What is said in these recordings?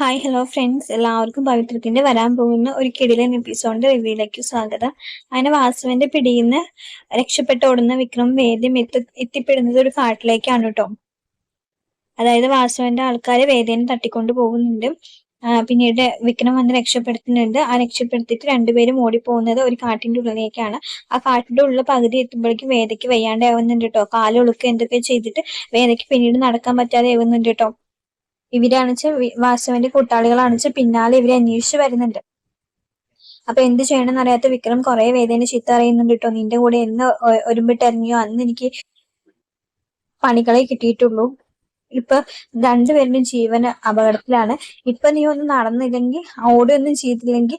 Hi hello friends എല്ലാവർക്കും പവിത്രത്തിന്റെ വരാൻ പോകുന്ന ഒരു കിടിലൻ എപ്പിസോഡിന്റെ റിവ്യൂയിലേക്ക് സ്വാഗതം. അങ്ങനെ വാസുവിന്റെ പിടിയിൽ നിന്ന് രക്ഷപ്പെട്ട് ഓടുന്ന വിക്രം വേദ്യം എത്തി എത്തിപ്പെടുന്നത് ഒരു കാട്ടിലേക്കാണ് കേട്ടോ. അതായത് വാസുവിന്റെ ആൾക്കാരെ വേദ്യനെ തട്ടിക്കൊണ്ട് പോകുന്നുണ്ട്. പിന്നീട് വിക്രം വന്ന് രക്ഷപ്പെടുത്തുന്നുണ്ട്. ആ രക്ഷപ്പെടുത്തിയിട്ട് രണ്ടുപേരും ഓടിപ്പോകുന്നത് ഒരു കാട്ടിന്റെ ഉള്ളിലേക്കാണ്. ആ കാട്ടിന്റെ ഉള്ളിൽ പകുതി എത്തുമ്പോഴേക്കും വേദയ്ക്ക് വയ്യാണ്ടാവുന്നുണ്ട് കേട്ടോ. കാലൊളുക്കുക എന്തൊക്കെ ചെയ്തിട്ട് വേദയ്ക്ക് പിന്നീട് നടക്കാൻ പറ്റാതെ ആവുന്നുണ്ട് കേട്ടോ. ഇവരാണിച്ച് വാസുവിന്റെ കൂട്ടാളികളാണിച്ച് പിന്നാലെ ഇവരെ അന്വേഷിച്ച് വരുന്നുണ്ട്. അപ്പൊ എന്ത് ചെയ്യണമെന്ന് അറിയാത്ത വിക്രം കുറെ വേദന ചീത്ത അറിയുന്നുണ്ട് കേട്ടോ. നിന്റെ കൂടെ എന്ന് ഒരുമ്പിട്ടിറങ്ങിയോ അന്ന് എനിക്ക് പണികളെ കിട്ടിയിട്ടുള്ളൂ. ഇപ്പൊ രണ്ടുപേരുടെയും ജീവൻ അപകടത്തിലാണ്. ഇപ്പൊ നീ ഒന്നും നടന്നില്ലെങ്കിൽ ഓടൊന്നും ചെയ്തില്ലെങ്കിൽ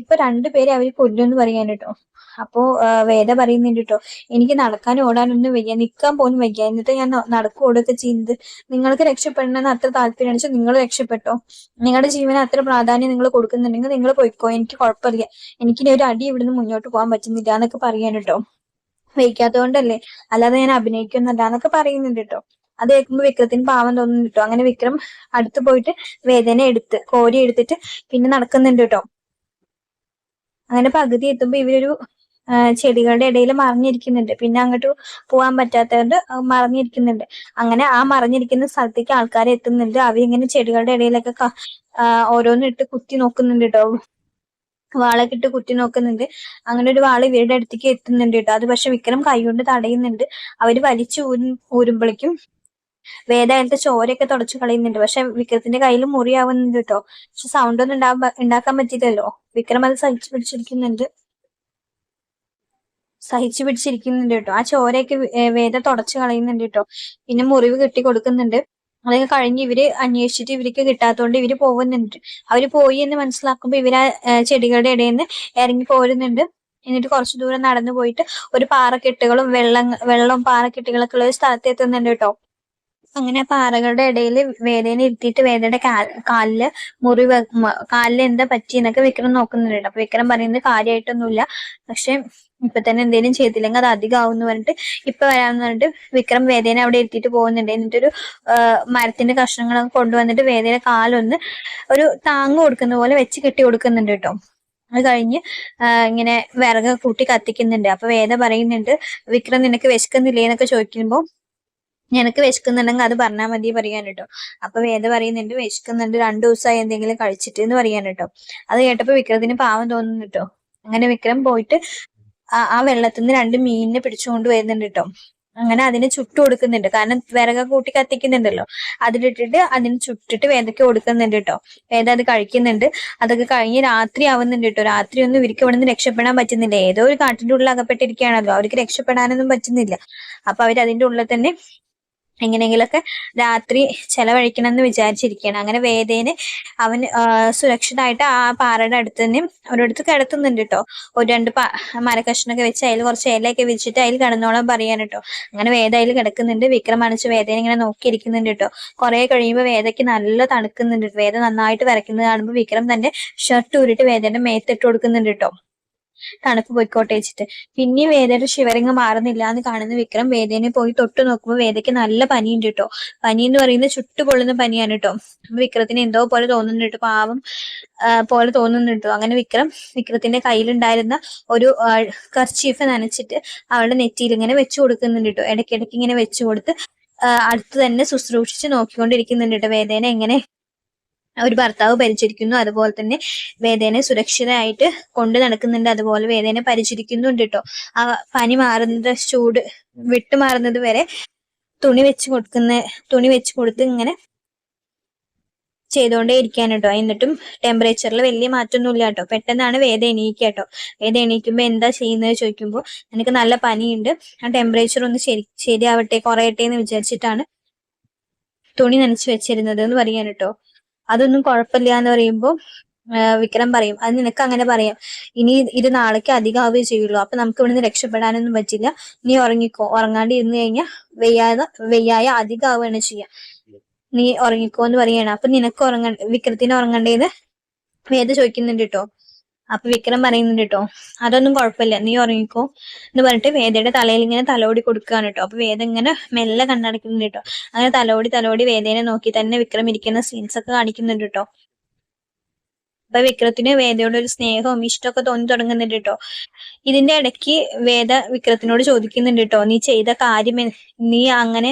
ഇപ്പൊ രണ്ടുപേരെ അവർ കൊല്ലുമെന്ന് പറയാൻ കേട്ടോ. അപ്പോ വേദ പറയുന്നുണ്ട് കേട്ടോ എനിക്ക് നടക്കാൻ ഓടാനൊന്നും വയ്യ നിൽക്കാൻ പോലും വയ്യ. എന്നിട്ട് ഞാൻ നടക്കുകയൊക്കെ ചെയ്യുന്നത് നിങ്ങൾക്ക് രക്ഷപ്പെടണമെന്ന് അത്ര താല്പര്യം വെച്ചാൽ നിങ്ങൾ രക്ഷപ്പെട്ടോ? നിങ്ങളുടെ ജീവന് അത്ര പ്രാധാന്യം നിങ്ങൾ കൊടുക്കുന്നുണ്ടെങ്കിൽ നിങ്ങൾ പോയിക്കോ എനിക്ക് കുഴപ്പമില്ല. എനിക്കിനി ഒരു അടി ഇവിടുന്ന് മുന്നോട്ട് പോകാൻ പറ്റുന്നില്ല എന്നൊക്കെ പറയാൻ കേട്ടോ. വയ്ക്കാത്തതുകൊണ്ടല്ലേ അല്ലാതെ ഞാൻ അഭിനയിക്കുന്നില്ല എന്നൊക്കെ പറയുന്നുണ്ട് കേട്ടോ. അത് കേൾക്കുമ്പോ വിക്രത്തിന് പാവം തോന്നുന്നു കേട്ടോ. അങ്ങനെ വിക്രം അടുത്ത് പോയിട്ട് വേദന എടുത്ത് കോരി എടുത്തിട്ട് പിന്നെ നടക്കുന്നുണ്ട് കേട്ടോ. അങ്ങനെ പകുതി എത്തുമ്പോ ഇവരൊരു ചെടികളുടെ ഇടയിൽ മറിഞ്ഞിരിക്കുന്നുണ്ട്. പിന്നെ അങ്ങോട്ട് പോകാൻ പറ്റാത്തതുകൊണ്ട് മറിഞ്ഞിരിക്കുന്നുണ്ട്. അങ്ങനെ ആ മറിഞ്ഞിരിക്കുന്ന സ്ഥലത്തേക്ക് ആൾക്കാർ എത്തുന്നുണ്ട്. അവരിങ്ങനെ ചെടികളുടെ ഇടയിലൊക്കെ ഓരോന്നിട്ട് കുത്തി നോക്കുന്നുണ്ട് കേട്ടോ വാളൊക്കെ ഇട്ട് കുത്തി നോക്കുന്നുണ്ട്. അങ്ങനെ ഒരു വാൾ ഇവരുടെ അടുത്തേക്ക് എത്തുന്നുണ്ട് കേട്ടോ അത് പക്ഷെ വിക്രം കൈകൊണ്ട് തടയുന്നുണ്ട്. അവർ വലിച്ചു ഊരി ഊരുമ്പോഴേക്കും വേദായത്തെ ചോരയൊക്കെ തുടച്ചു കളയുന്നുണ്ട്. പക്ഷെ വിക്രത്തിന്റെ കയ്യിൽ മുറിയാവുന്നുണ്ട് കേട്ടോ പക്ഷെ സൗണ്ട് ഒന്നും ഉണ്ടാക്കാൻ പറ്റിയില്ലല്ലോ. വിക്രം അത് സഹിച്ചു പിടിച്ചിരിക്കുന്നുണ്ട്. സഹിച്ചു പിടിച്ചിരിക്കുന്നുണ്ട് കേട്ടോ ആ ചോരയൊക്കെ വേദ തുടച്ചു കളയുന്നുണ്ട് കേട്ടോ പിന്നെ മുറിവ് കെട്ടി കൊടുക്കുന്നുണ്ട്. അതൊക്കെ കഴിഞ്ഞ് ഇവർ അന്വേഷിച്ചിട്ട് ഇവർക്ക് കിട്ടാത്തതുകൊണ്ട് ഇവർ പോകുന്നുണ്ട്. അവർ പോയി എന്ന് മനസ്സിലാക്കുമ്പോ ഇവർ ചെടികളുടെ ഇടയിൽ നിന്ന് ഇറങ്ങി പോരുന്നുണ്ട്. എന്നിട്ട് കുറച്ചു ദൂരം നടന്നു പോയിട്ട് ഒരു പാറക്കെട്ടുകളും വെള്ളം വെള്ളവും പാറക്കെട്ടുകളൊക്കെ ഉള്ള ഒരു സ്ഥലത്ത് എത്തുന്നുണ്ട് കേട്ടോ അങ്ങനെ പാറകളുടെ ഇടയിൽ വേദന ഇരുത്തിയിട്ട് വേദയുടെ കാലിൽ മുറിവ് കാലിൽ എന്താ പറ്റിയെന്നൊക്കെ വിക്രം നോക്കുന്നുണ്ട് അപ്പൊ വിക്രം പറയുന്നത് കാര്യമായിട്ടൊന്നുമില്ല പക്ഷെ ഇപ്പൊ തന്നെ എന്തെങ്കിലും ചെയ്തില്ലെങ്കിൽ അത് അധികമാവും എന്ന് പറഞ്ഞിട്ട് ഇപ്പൊ വരാമെന്ന് പറഞ്ഞിട്ട് വിക്രം വേദന അവിടെ എത്തിയിട്ട് പോകുന്നുണ്ട്. എന്നിട്ടൊരു മരത്തിന്റെ കഷ്ണങ്ങളൊക്കെ കൊണ്ടുവന്നിട്ട് വേദന കാലൊന്ന് ഒരു താങ്ങ് കൊടുക്കുന്ന പോലെ വെച്ച് കെട്ടി കൊടുക്കുന്നുണ്ട് കേട്ടോ. അത് കഴിഞ്ഞ് ഇങ്ങനെ വിറക് കൂട്ടി കത്തിക്കുന്നുണ്ട്. അപ്പൊ വേദ പറയുന്നുണ്ട് വിക്രം നിനക്ക് വിശക്കുന്നില്ലേ? എന്നൊക്കെ ചോദിക്കുമ്പോൾ നിനക്ക് വിശക്കുന്നുണ്ടെങ്കിൽ അത് പറഞ്ഞാൽ മതി പറയാൻ കേട്ടോ. അപ്പൊ വേദ പറയുന്നുണ്ട് വിശക്കുന്നുണ്ട് രണ്ടു ദിവസമായി എന്തെങ്കിലും കഴിച്ചിട്ട് എന്ന് പറയാൻ കേട്ടോ. അത് കേട്ടപ്പോ വിക്രത്തിന് പാവം തോന്നുന്നു കേട്ടോ. അങ്ങനെ വിക്രം പോയിട്ട് ആ വെള്ളത്തിൽ നിന്ന് രണ്ട് മീനിനെ പിടിച്ചുകൊണ്ട് വരുന്നുണ്ട് കേട്ടോ അങ്ങനെ അതിനെ ചുട്ടു കൊടുക്കുന്നുണ്ട്. കാരണം വിറക കൂട്ടി കത്തിക്കുന്നുണ്ടല്ലോ. അതിലിട്ടിട്ട് അതിന് ചുട്ടിട്ട് വേദയ്ക്ക് കൊടുക്കുന്നുണ്ട് കേട്ടോ വേദ അത് കഴിക്കുന്നുണ്ട്. അതൊക്കെ കഴിഞ്ഞ് രാത്രി ആവുന്നുണ്ട് കേട്ടോ രാത്രി ഒന്നും ഇവർക്ക് ഇവിടെ നിന്ന് രക്ഷപ്പെടാൻ പറ്റുന്നില്ല. ഏതോ ഒരു കാട്ടിന്റെ ഉള്ളിൽ അകപ്പെട്ടിരിക്കുകയാണല്ലോ. അവർക്ക് രക്ഷപ്പെടാനൊന്നും പറ്റുന്നില്ല. അപ്പൊ അവർ അതിന്റെ ഉള്ളിൽ തന്നെ എങ്ങനെയെങ്കിലൊക്കെ രാത്രി ചെലവഴിക്കണം എന്ന് വിചാരിച്ചിരിക്കുകയാണ് അങ്ങനെ വേദേനെ അവൻ സുരക്ഷിതമായിട്ട് ആ പാറയുടെ അടുത്ത് തന്നെ ഒരിടത്ത് കിടത്തുന്നുണ്ട് കേട്ടോ ഒരു രണ്ട് മരക്കഷ്ണൊക്കെ വെച്ച് അതിൽ കുറച്ച് ഇലയൊക്കെ വെച്ചിട്ട് അതിൽ കിടന്നോളം പറയാൻ കേട്ടോ അങ്ങനെ വേദ അതിൽ കിടക്കുന്നുണ്ട്. വിക്രം അണിച്ച് വേദേനെ ഇങ്ങനെ നോക്കിയിരിക്കുന്നുണ്ട് കേട്ടോ കുറെ കഴിയുമ്പോൾ വേദയ്ക്ക് നല്ല തണുക്കുന്നുണ്ട് വേദ നന്നായിട്ട് വരയ്ക്കുന്നത് കാണുമ്പോൾ വിക്രം തന്റെ ഷർട്ട് ഊരിട്ട് വേദന്റെ മേത്തിട്ട് കൊടുക്കുന്നുണ്ട് കേട്ടോ തണുപ്പ് പോയിക്കോട്ടെ വെച്ചിട്ട്. പിന്നെ വേദയുടെ ശിവരങ്ങ് മാറുന്നില്ല എന്ന് കാണുന്ന വിക്രം വേദേനെ പോയി തൊട്ട് നോക്കുമ്പോൾ വേദയ്ക്ക് നല്ല പനിയുണ്ട് കേട്ടോ പനി എന്ന് പറയുന്നത് ചുട്ടുപൊള്ളുന്ന പനിയാണ് കേട്ടോ വിക്രത്തിന് എന്തോ പോലെ തോന്നുന്നുണ്ട് കേട്ടോ പാവം പോലെ തോന്നുന്നുണ്ട് അങ്ങനെ വിക്രം വിക്രത്തിന്റെ കയ്യിലുണ്ടായിരുന്ന ഒരു കർച്ചീഫ് നനച്ചിട്ട് അവളുടെ നെറ്റിയിൽ ഇങ്ങനെ വെച്ചു കൊടുക്കുന്നുണ്ട് കേട്ടോ ഇടയ്ക്കിടയ്ക്ക് ഇങ്ങനെ വെച്ചു കൊടുത്ത് അടുത്ത് തന്നെ ശുശ്രൂഷിച്ച് നോക്കിക്കൊണ്ടിരിക്കുന്നുണ്ട് കേട്ടോ വേദേനെ. എങ്ങനെ ഒരു ഭർത്താവ് പരിചരിക്കുന്നു അതുപോലെ തന്നെ വേദനെ സുരക്ഷിതമായിട്ട് കൊണ്ടു നടക്കുന്നുണ്ട്. അതുപോലെ വേദനെ പരിചരിക്കുന്നുണ്ട് കേട്ടോ ആ പനി മാറുന്നത് ചൂട് വിട്ടു മാറുന്നത് വരെ തുണി വെച്ച് കൊടുക്കുന്ന തുണി വെച്ച് കൊടുത്ത് ഇങ്ങനെ ചെയ്തുകൊണ്ടേ ഇരിക്കാൻ കേട്ടോ എന്നിട്ടും ടെമ്പറേച്ചറിൽ വലിയ മാറ്റമൊന്നുമില്ല കേട്ടോ പെട്ടെന്നാണ് വേദ എണീക്കുക കേട്ടോ വേദ എണീക്കുമ്പോൾ എന്താ ചെയ്യുന്നത് ചോദിക്കുമ്പോൾ എനിക്ക് നല്ല പനിയുണ്ട്. ആ ടെമ്പറേച്ചർ ഒന്ന് ശരി ശരിയാവട്ടെ കുറയട്ടെ എന്ന് വിചാരിച്ചിട്ടാണ് തുണി നനച്ച് വെച്ചിരുന്നത് എന്ന് പറയാൻ കേട്ടോ അതൊന്നും കുഴപ്പമില്ല എന്ന് പറയുമ്പോൾ വിക്രം പറയും. അത് നിനക്ക് അങ്ങനെ പറയാം. ഇനി ഇത് നാളേക്ക് അധികം ആവുകയും ചെയ്യുള്ളൂ. അപ്പൊ നമുക്ക് ഇവിടുന്ന് രക്ഷപ്പെടാനൊന്നും പറ്റില്ല. നീ ഉറങ്ങിക്കോ. ഉറങ്ങാണ്ട് ഇരുന്ന് കഴിഞ്ഞാൽ വെയ്യാതെ വെയ്യായ അധികം ആവുകയാണ് ചെയ്യാം. നീ ഉറങ്ങിക്കോ എന്ന് പറയാണ്. അപ്പൊ നിനക്ക് ഉറങ്ങ വിക്രത്തിന് ഉറങ്ങണ്ടേന്ന് വേദ ചോദിക്കുന്നുണ്ട് കേട്ടോ അപ്പൊ വിക്രം പറയുന്നുണ്ട് കേട്ടോ അതൊന്നും കുഴപ്പമില്ല നീ ഉറങ്ങിക്കോ എന്ന് പറഞ്ഞിട്ട് വേദയുടെ തലയിൽ ഇങ്ങനെ തലോടി കൊടുക്കുകയാണ് കേട്ടോ അപ്പൊ വേദ ഇങ്ങനെ മെല്ലെ കണ്ണടക്കുന്നുണ്ട് കേട്ടോ അങ്ങനെ തലോടി തലോടി വേദേനെ നോക്കി തന്നെ വിക്രം ഇരിക്കുന്ന സീൻസ് ഒക്കെ കാണിക്കുന്നുണ്ട് കേട്ടോ അപ്പൊ വിക്രത്തിന് വേദയോട് ഒരു സ്നേഹവും ഇഷ്ടമൊക്കെ തോന്നി തുടങ്ങുന്നുണ്ട് കേട്ടോ ഇതിന്റെ ഇടയ്ക്ക് വേദ വിക്രത്തിനോട് ചോദിക്കുന്നുണ്ട് കേട്ടോ നീ ചെയ്ത കാര്യം നീ അങ്ങനെ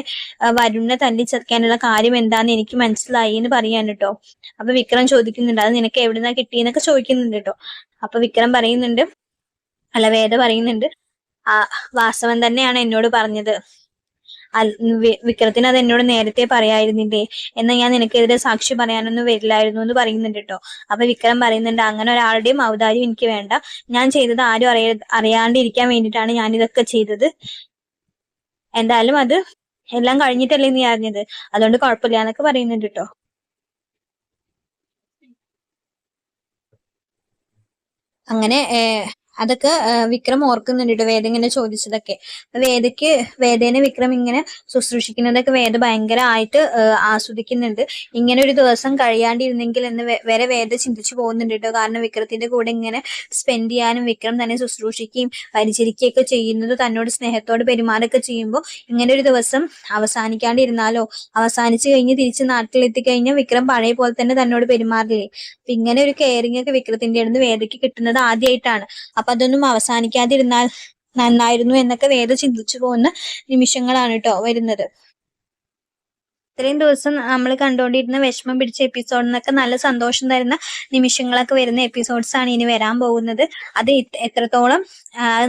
വരുണ വരുണിനെ തല്ലി ചതിക്കാനുള്ള കാര്യം എന്താന്ന് എനിക്ക് മനസ്സിലായി എന്ന് പറയാൻ കേട്ടോ അപ്പൊ വിക്രം ചോദിക്കുന്നുണ്ട് അത് നിനക്ക് എവിടുന്നാ കിട്ടിയെന്നൊക്കെ ചോദിക്കുന്നുണ്ട് കേട്ടോ അപ്പൊ വിക്രം പറയുന്നുണ്ട് അല്ല വേദ പറയുന്നുണ്ട് ആ വാസവൻ തന്നെയാണ് എന്നോട് പറഞ്ഞത്. വിക്രത്തിന് അത് എന്നോട് നേരത്തെ പറയായിരുന്നില്ലേ? എന്നാൽ ഞാൻ നിനക്കെതിരെ സാക്ഷി പറയാനൊന്നും വരില്ലായിരുന്നു എന്ന് പറയുന്നുണ്ട് കേട്ടോ. അപ്പൊ വിക്രം പറയുന്നുണ്ട് അങ്ങനെ ഒരാളുടെയും ഔദാര്യം എനിക്ക് വേണ്ട. ഞാൻ ചെയ്തത് ആരും അറിയ അറിയാണ്ടിരിക്കാൻ വേണ്ടിയിട്ടാണ് ഞാൻ ഇതൊക്കെ ചെയ്തത്. എന്തായാലും അത് എല്ലാം കഴിഞ്ഞിട്ടല്ലേ നീ അറിഞ്ഞത്? അതുകൊണ്ട് കുഴപ്പമില്ല എന്നൊക്കെ പറയുന്നുണ്ട് കേട്ടോ. അങ്ങനെ അതൊക്കെ വിക്രം ഓർക്കുന്നുണ്ട് വേദ ഇങ്ങനെ ചോദിച്ചതൊക്കെ. വേദയ്ക്ക് വേദേനെ വിക്രം ഇങ്ങനെ ശുശ്രൂഷിക്കുന്നതൊക്കെ വേദ ഭയങ്കരമായിട്ട് ആസ്വദിക്കുന്നുണ്ട്. ഇങ്ങനെ ഒരു ദിവസം കഴിയാണ്ടിരുന്നെങ്കിൽ എന്ന് വരെ വേദ ചിന്തിച്ചു പോകുന്നുണ്ട് കേട്ടോ കാരണം വിക്രത്തിന്റെ കൂടെ ഇങ്ങനെ സ്പെൻഡ് ചെയ്യാനും വിക്രം തന്നെ ശുശ്രൂഷിക്കുകയും പരിചരിക്കുകയൊക്കെ ചെയ്യുന്നത് തന്നോട് സ്നേഹത്തോട് പെരുമാറൊക്കെ ചെയ്യുമ്പോൾ ഇങ്ങനെ ഒരു ദിവസം അവസാനിക്കാണ്ടിരുന്നാലോ അവസാനിച്ചു കഴിഞ്ഞ് തിരിച്ച് നാട്ടിലെത്തി കഴിഞ്ഞാൽ വിക്രം പഴയ പോലെ തന്നെ തന്നോട് പെരുമാറില്ലേ ഇങ്ങനെ ഒരു കെയറിംഗ് ഒക്കെ വിക്രത്തിന്റെ അടുത്ത് വേദയ്ക്ക് കിട്ടുന്നത് ആദ്യമായിട്ടാണ് അപ്പൊ അതൊന്നും അവസാനിക്കാതിരുന്നാൽ നന്നായിരുന്നു എന്നൊക്കെ വേറെ ചിന്തിച്ചു പോകുന്ന നിമിഷങ്ങളാണ് കേട്ടോ വരുന്നത്. ഇത്രയും ദിവസം നമ്മൾ കണ്ടുകൊണ്ടിരുന്ന വിഷമം പിടിച്ച എപ്പിസോഡിനൊക്കെ നല്ല സന്തോഷം തരുന്ന നിമിഷങ്ങളൊക്കെ വരുന്ന എപ്പിസോഡ്സ് ആണ് ഇനി വരാൻ പോകുന്നത്. അത് എത്രത്തോളം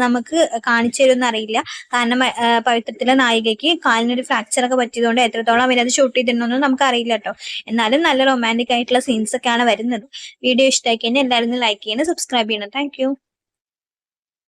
നമുക്ക് കാണിച്ചു തരുമെന്ന് അറിയില്ല. കാരണം പവിത്രത്തിലെ നായികയ്ക്ക് കാലിനൊരു ഫ്രാക്ചർ ഒക്കെ പറ്റിയതുകൊണ്ട് എത്രത്തോളം അവരത് ഷൂട്ട് ചെയ്തിരുന്നൊന്നും നമുക്ക് അറിയില്ല കേട്ടോ എന്നാലും നല്ല റൊമാന്റിക് ആയിട്ടുള്ള സീൻസ് ഒക്കെയാണ് വരുന്നത്. വീഡിയോ ഇഷ്ടമായി കഴിഞ്ഞാൽ എല്ലാവരും ലൈക്ക് ചെയ്യണം സബ്സ്ക്രൈബ് ചെയ്യണം. താങ്ക്